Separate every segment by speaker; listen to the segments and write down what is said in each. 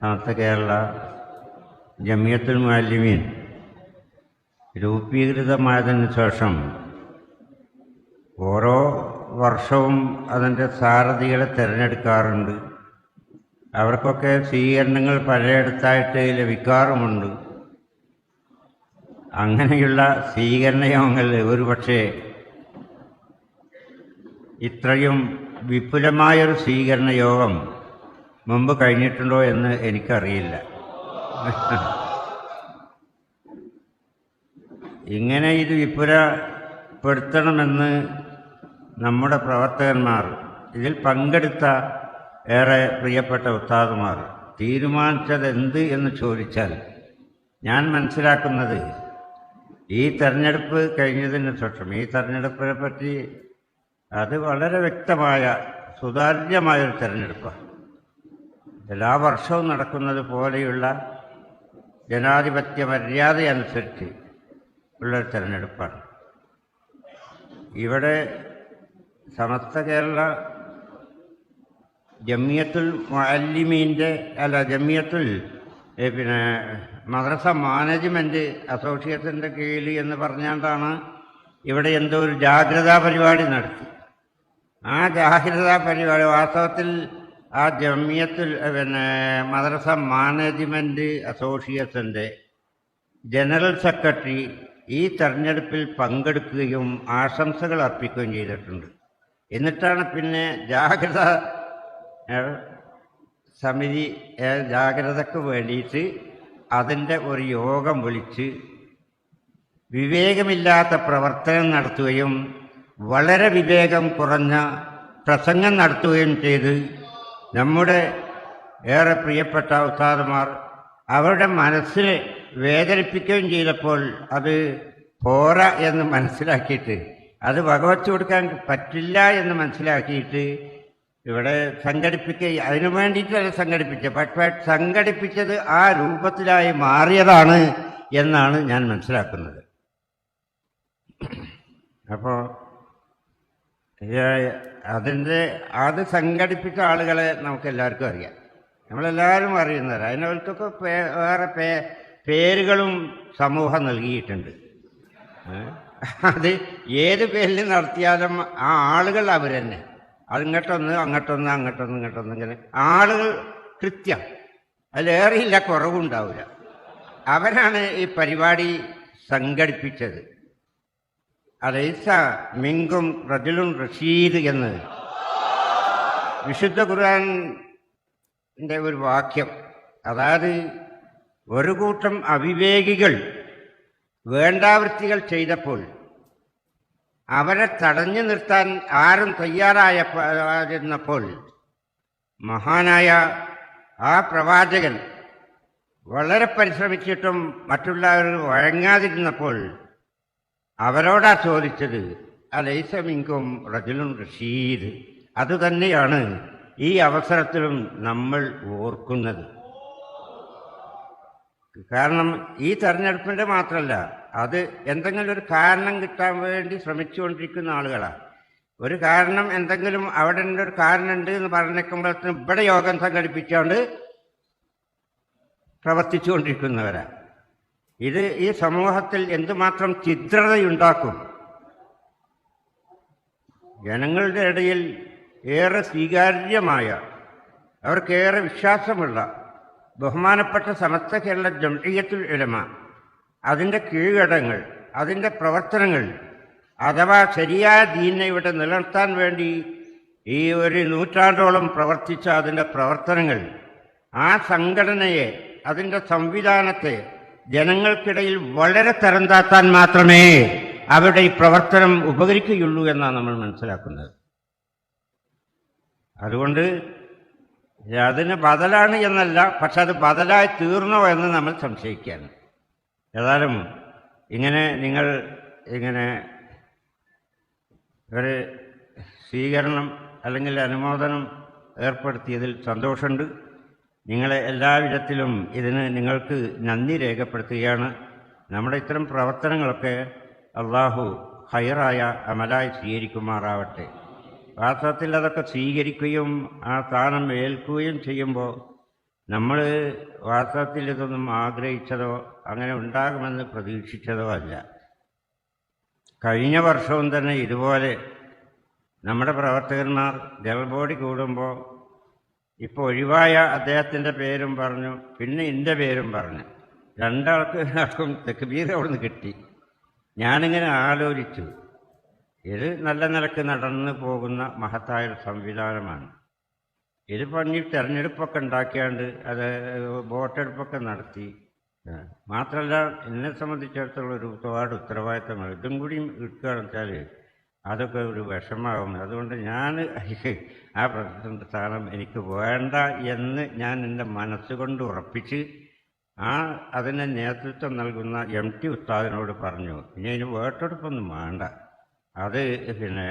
Speaker 1: സമസ്ത കേരള ജമിയത്തുൽ മാലിമീൻ. രൂപീകൃതമായതിന് ശേഷം ഓരോ വർഷവും അതിന്റെ സാരഥികളെ തിരഞ്ഞെടുക്കാറുണ്ട്. അവർക്കൊക്കെ സ്വീകരണങ്ങൾ പലയിടത്തായിട്ട് ലഭിക്കാറുമുണ്ട്. അങ്ങനെയുള്ള സ്വീകരണ യോഗങ്ങൾ ഒരുപക്ഷെ ഇത്രയും വിപുലമായൊരു സ്വീകരണ യോഗം മുമ്പ് കഴിഞ്ഞിട്ടുണ്ടോ എന്ന് എനിക്കറിയില്ല. ഇങ്ങനെ ഇത് വിപുലപ്പെടുത്തണമെന്ന് നമ്മുടെ പ്രവർത്തകന്മാർ ഇതിൽ പങ്കെടുത്ത ഏറെ പ്രിയപ്പെട്ട ഉസ്താദുമാർ തീരുമാനിച്ചത് എന്ത് എന്ന് ചോദിച്ചാൽ ഞാൻ മനസ്സിലാക്കുന്നത് ഈ തെരഞ്ഞെടുപ്പ് കഴിഞ്ഞതിന് ശേഷം ഈ തെരഞ്ഞെടുപ്പിനെ പറ്റി അത് വളരെ വ്യക്തമായ സുതാര്യമായൊരു തെരഞ്ഞെടുപ്പാണ്. എല്ലാ വർഷവും നടക്കുന്നത് പോലെയുള്ള ജനാധിപത്യ മര്യാദ അനുസരിച്ച് ഉള്ളൊരു തെരഞ്ഞെടുപ്പാണ്. ഇവിടെ സമസ്ത കേരള ജമിയത്തുൽ മുഅല്ലിമീന്റെ അല്ല ജമിയത്തുൽ പിന്നെ മദ്രസ മാനേജ്മെന്റ് അസോസിയേഷന്റെ കീഴിൽ എന്ന് പറഞ്ഞുകൊണ്ടാണ് ഇവിടെ എന്തോ ഒരു ജാഗ്രതാ പരിപാടി നടത്തി. ആ ജാഗ്രതാ പരിപാടി വാസ്തവത്തിൽ ആ ജമിയത്തുൽ പിന്നെ മദ്രസ മാനേജ്മെന്റ് അസോസിയേഷന്റെ ജനറൽ സെക്രട്ടറി ഈ തെരഞ്ഞെടുപ്പിൽ പങ്കെടുക്കുകയും ആശംസകൾ അർപ്പിക്കുകയും ചെയ്തിട്ടുണ്ട്. എന്നിട്ടാണ് പിന്നെ ജാഗ്രത സമിതി ജാഗ്രതക്ക് വേണ്ടിയിട്ട് അതിന്റെ ഒരു യോഗം വിളിച്ച് വിവേകമില്ലാത്ത പ്രവർത്തനം നടത്തുകയും വളരെ വിവേകം കുറഞ്ഞ പ്രസംഗം നടത്തുകയും ചെയ്ത് നമ്മുടെ ഏറെ പ്രിയപ്പെട്ട ഉസ്താദുമാർ അവരുടെ മനസ്സിനെ വേദനിപ്പിക്കുകയും ചെയ്തപ്പോൾ അത് പോരാ എന്ന് മനസ്സിലാക്കിയിട്ട് അത് വകവച്ചു കൊടുക്കാൻ പറ്റില്ല എന്ന് മനസ്സിലാക്കിയിട്ട് ഇവിടെ സംഘടിപ്പിക്കുക അതിനു വേണ്ടിയിട്ടല്ല സംഘടിപ്പിച്ചത് പക്ഷേ സംഘടിപ്പിച്ചത് ആ രൂപത്തിലായി മാറിയതാണ് എന്നാണ് ഞാൻ മനസ്സിലാക്കുന്നത്. അപ്പോൾ അതിന്റെ അത് സംഘടിപ്പിച്ച ആളുകളെ നമുക്ക് എല്ലാവർക്കും അറിയാം. നമ്മളെല്ലാവരും അറിയുന്നവർ അതിനവർക്കൊക്കെ വേറെ പേ പേരുകളും സമൂഹം നൽകിയിട്ടുണ്ട്. അത് ഏത് പേരിൽ നടത്തിയാലും ആ ആളുകൾ അവർ തന്നെ അതിങ്ങോട്ടൊന്ന് അങ്ങോട്ടൊന്ന് അങ്ങോട്ടൊന്ന് ഇങ്ങോട്ടൊന്ന് ഇങ്ങനെ. ആളുകൾ കൃത്യം. അതിലേറെയില്ല കുറവുണ്ടാവില്ല. അവരാണ് ഈ പരിപാടി സംഘടിപ്പിച്ചത്. അലൈസ മിങ്കും റജിലും റഷീദ് എന്ന്. വിശുദ്ധ ഖുർആന്റെ ഒരു വാക്യം. അതായത് ഒരു കൂട്ടം അവിവേകികൾ വേണ്ടാവൃത്തികൾ ചെയ്തപ്പോൾ അവരെ തടഞ്ഞു നിർത്താൻ ആരും തയ്യാറായിരുന്നപ്പോൾ മഹാനായ ആ പ്രവാചകൻ വളരെ പരിശ്രമിച്ചിട്ടും മറ്റുള്ളവർ വഴങ്ങാതിരുന്നപ്പോൾ അവരോടാ ചോദിച്ചത് അലൈസമിങ്കും റജുലുൻ റഷീദ്. അതുതന്നെയാണ് ഈ അവസരത്തിലും നമ്മൾ ഓർക്കുന്നത്. കാരണം ഈ തെരഞ്ഞെടുപ്പിന്റെ മാത്രമല്ല അത് എന്തെങ്കിലും ഒരു കാരണം കിട്ടാൻ വേണ്ടി ശ്രമിച്ചുകൊണ്ടിരിക്കുന്ന ആളുകളാണ് ഒരു കാരണം എന്തെങ്കിലും അവിടെ ഒരു കാരണം ഉണ്ട് എന്ന് പറഞ്ഞേക്കുമ്പോഴത്തേനും ഇവിടെ യോഗം സംഘടിപ്പിച്ചുകൊണ്ട് പ്രവർത്തിച്ചുകൊണ്ടിരിക്കുന്നവരാ. ഇത് ഈ സമൂഹത്തിൽ എന്തുമാത്രം ചിത്രതയുണ്ടാക്കും ജനങ്ങളുടെ ഇടയിൽ ഏറെ സ്വീകാര്യമായ അവർക്കേറെ വിശ്വാസമുള്ള ബഹുമാനപ്പെട്ട സമസ്ത കേരള ജംഇയ്യത്തുൽ ഉലമ അതിന്റെ കീഴടങ്ങൾ അതിന്റെ പ്രവർത്തനങ്ങൾ അഥവാ ശരിയായ ദീനെ ഇവിടെ നിലനിർത്താൻ വേണ്ടി ഈ ഒരു നൂറ്റാണ്ടോളം പ്രവർത്തിച്ച അതിന്റെ പ്രവർത്തനങ്ങൾ ആ സംഘടനയെ അതിന്റെ സംവിധാനത്തെ ജനങ്ങൾക്കിടയിൽ വളരെ തരം താത്താൻ മാത്രമേ അവരുടെ ഈ പ്രവർത്തനം ഉപകരിക്കുകയുള്ളൂ എന്നാണ് നമ്മൾ മനസ്സിലാക്കുന്നത്. അതുകൊണ്ട് അതിന് ബദലാണ് എന്നല്ല പക്ഷെ അത് ബദലായി തീർന്നോ എന്ന് നമ്മൾ സംശയിക്കുകയാണ്. ഏതായാലും ഇങ്ങനെ നിങ്ങൾ ഇങ്ങനെ ഒരു സ്വീകരണം അല്ലെങ്കിൽ അനുമോദനം ഏർപ്പെടുത്തിയതിൽ സന്തോഷമുണ്ട്. നിങ്ങളെ എല്ലാവിധത്തിലും ഇതിന് നിങ്ങൾക്ക് നന്ദി രേഖപ്പെടുത്തുകയാണ്. നമ്മുടെ ഇത്തരം പ്രവർത്തനങ്ങളൊക്കെ അള്ളാഹു ഹൈറായ അമലായി സ്വീകരിക്കുമാറാവട്ടെ. വാസ്തവത്തിൽ അതൊക്കെ സ്വീകരിക്കുകയും ആ സ്ഥാനം ഏൽക്കുകയും ചെയ്യുമ്പോൾ നമ്മൾ വാസ്തവത്തിൽ ഇതൊന്നും ആഗ്രഹിച്ചതോ അങ്ങനെ ഉണ്ടാകുമെന്ന് പ്രതീക്ഷിച്ചതോ അല്ല. കഴിഞ്ഞ വർഷവും തന്നെ ഇതുപോലെ നമ്മുടെ പ്രവർത്തകന്മാർ ജലബോഡി കൂടുമ്പോൾ ഇപ്പോൾ ഒഴിവായ അദ്ദേഹത്തിന്റെ പേരും പറഞ്ഞു പിന്നെ എന്റെ പേരും പറഞ്ഞു. രണ്ടാൾക്ക് ആർക്കും തെക്കുബീർ അവിടുന്ന് കിട്ടി. ഞാനിങ്ങനെ ആലോചിച്ചു. ഇത് നല്ല നിലയ്ക്ക് നടന്നു പോകുന്ന മഹത്തായ സംവിധാനമാണ്. ഇത് പറഞ്ഞ് തെരഞ്ഞെടുപ്പൊക്കെ ഉണ്ടാക്കിയാണ്ട് അത് വോട്ടെടുപ്പൊക്കെ നടത്തി. മാത്രമല്ല എന്നെ സംബന്ധിച്ചിടത്തോളം ഒരു ഒരുപാട് ഉത്തരവാദിത്തമാണ്. ഇതും കൂടി എടുക്കുകയാണെന്ന് വെച്ചാൽ അതൊക്കെ ഒരു വിഷമാകും അതുകൊണ്ട് ഞാൻ ആ പ്രസിഡന്റ് സ്ഥാനം എനിക്ക് വേണ്ട എന്ന് ഞാൻ എന്റെ മനസ്സുകൊണ്ട് ഉറപ്പിച്ച് ആ അതിന് നേതൃത്വം നൽകുന്ന എം ടി ഉസ്താദിനോട് പറഞ്ഞു ഇനി അതിന് വോട്ടെടുപ്പൊന്നും വേണ്ട. അത് പിന്നെ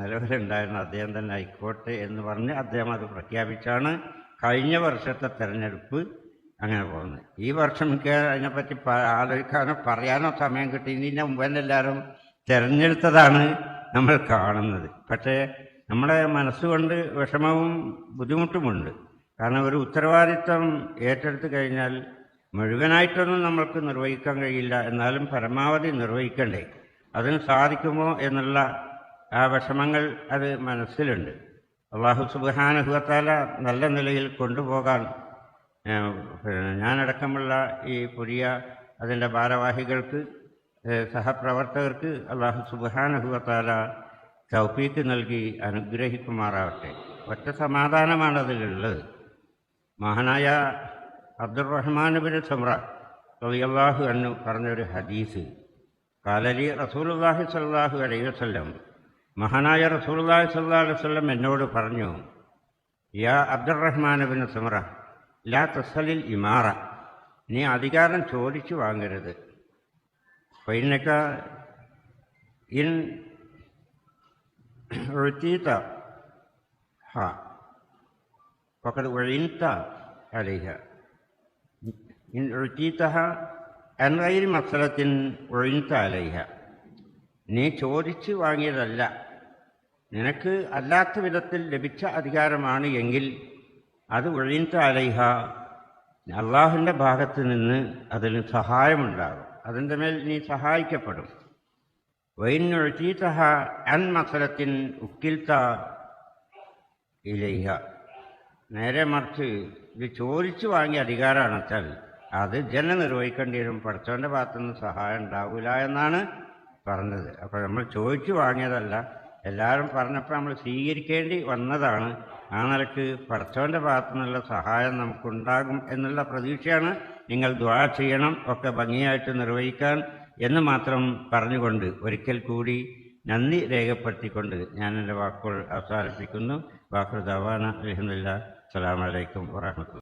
Speaker 1: നിലവിലുണ്ടായിരുന്ന അദ്ദേഹം തന്നെ ആയിക്കോട്ടെ എന്ന് പറഞ്ഞ് അദ്ദേഹം അത് പ്രഖ്യാപിച്ചാണ് കഴിഞ്ഞ വർഷത്തെ തെരഞ്ഞെടുപ്പ് അങ്ങനെ പോകുന്നത്. ഈ വർഷം എനിക്ക് അതിനെപ്പറ്റി ആലോചിക്കാനോ പറയാനോ സമയം കിട്ടി. ഇനി മുമ്പ് മുമ്പെല്ലാവരും തിരഞ്ഞെടുത്തതാണ് നമ്മൾ കാണുന്നത്. പക്ഷേ നമ്മുടെ മനസ്സുകൊണ്ട് വിഷമവും ബുദ്ധിമുട്ടുമുണ്ട്. കാരണം ഒരു ഉത്തരവാദിത്വം ഏറ്റെടുത്തു കഴിഞ്ഞാൽ മുഴുവനായിട്ടൊന്നും നമ്മൾക്ക് നിർവഹിക്കാൻ കഴിയില്ല. എന്നാലും പരമാവധി നിർവഹിക്കണ്ടേ. അതിന് സാധിക്കുമോ എന്നുള്ള ആ വിഷമങ്ങൾ അത് മനസ്സിലുണ്ട്. അള്ളാഹു സുബാനുഭവത്താല നല്ല നിലയിൽ കൊണ്ടുപോകാൻ ഞാനടക്കമുള്ള ഈ പുതിയ അതിന്റെ ഭാരവാഹികൾക്ക് സഹപ്രവർത്തകർക്ക് അള്ളാഹു സുബാനഹുവത്താല തൗഫീക്ക് നൽകി അനുഗ്രഹിക്കുമാറാവട്ടെ. ഒറ്റ സമാധാനമാണ് അതിലുള്ളത്. മഹാനായ അബ്ദുറഹ്മാൻ ബിൻ സമ്ര റളിയല്ലാഹു അന്നു പറഞ്ഞൊരു ഹദീസ്. കാലലി റസൂലുള്ളാഹി സ്വല്ലല്ലാഹു അലൈഹി വസല്ലം മഹാനായ റസൂലുള്ളാഹി സ്വല്ലല്ലാഹു അലൈഹി വസല്ലം എന്നോട് പറഞ്ഞു യാ അബ്ദുറഹ്മാൻ ബിൻ സമ്ര ലാ തസലിൽ ഇമാറ നീ അധികാരം ചോദിച്ചു വാങ്ങരുത്. പൈനക്ക ഇൻ ഉഴ്ത്തീത്ത ഹാ فقد أعنت عليها إن أعطيتها عن غير مسألة أعنت عليها നീ ചോദിച്ചു വാങ്ങിയതല്ല നിനക്ക് അല്ലാത്ത വിധത്തിൽ ലഭിച്ച അധികാരമാണ് എങ്കിൽ അത് ഒഴിഞ്ഞ അലൈഹ അള്ളാഹുവിൻ്റെ ഭാഗത്ത് നിന്ന് അതിന് സഹായമുണ്ടാകും അതിന്റെ മേൽ നീ സഹായിക്കപ്പെടും. വൈനൊഴുത്തീതഹ അൻ മസലത്തിൻ ഉക്കിൽത്ത ഇലയ്യ നേരെ മറിച്ച് ഇത് ചോദിച്ചു വാങ്ങിയ അധികാരമാണ് വെച്ചാൽ അത് ജനം നിർവഹിക്കേണ്ടി വരും പഠിച്ചവന്റെ ഭാഗത്തുനിന്ന് സഹായം ഉണ്ടാവില്ല എന്നാണ് പറഞ്ഞത്. അപ്പോൾ നമ്മൾ ചോദിച്ചു വാങ്ങിയതല്ല. എല്ലാവരും പറഞ്ഞപ്പോൾ നമ്മൾ സ്വീകരിക്കേണ്ടി വന്നതാണ്. ആ നിലയ്ക്ക് പഠിച്ചവന്റെ ഭാഗത്തു നിന്നുള്ള സഹായം നമുക്കുണ്ടാകും എന്നുള്ള പ്രതീക്ഷയാണ് നിങ്ങൾ ദ്വാ ചെയ്യണം ഒക്കെ ഭംഗിയായിട്ട് നിർവഹിക്കാൻ എന്ന് മാത്രം പറഞ്ഞുകൊണ്ട് ഒരിക്കൽ കൂടി നന്ദി രേഖപ്പെടുത്തിക്കൊണ്ട് ഞാൻ എന്റെ വാക്കുകൾ അവസാനിപ്പിക്കുന്നു. വാക്കുകൾ ദവാന അലഹമില്ല അസ്സലാമലൈക്കും വാഹമത്തുള്ള